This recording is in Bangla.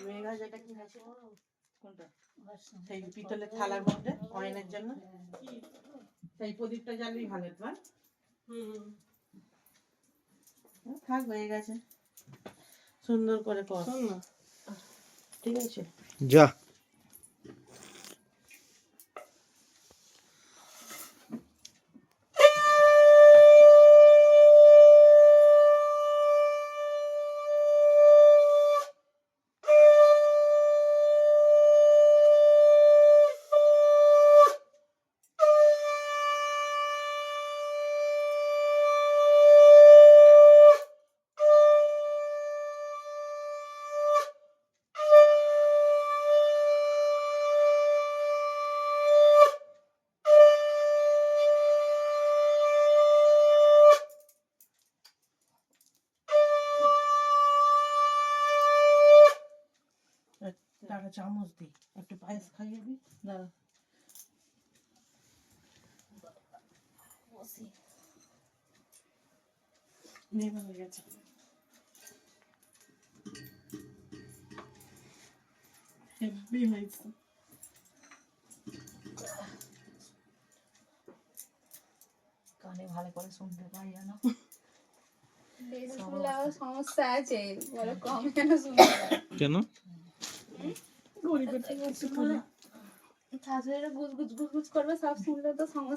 ভালো হয় যেটা কিনেছিল কোনটা? সেই পিতলের থালার মধ্যে অয়নের জন্য? সেই প্রদীপটা জ্বালবি ভালো তোমার থাক হয়ে গেছে। সুন্দর করে কর। ঠিক আছে? যা। টাকা চামচ দি একটু পায়েস খাইয়ে দি দাঁড়া। নেমে হয়ে গেছে। হেব্বি হয়েছে। কানে ভালো করে শুনতে পাই শুনলে সমস্যা। আছে। বলো কম যেন শুনতে কেন? গরিবের টাকা একটু করে শাশুড়িরা গুজ গুজ গুজ গুজ করবে সব শুনলে তো সমস্যা।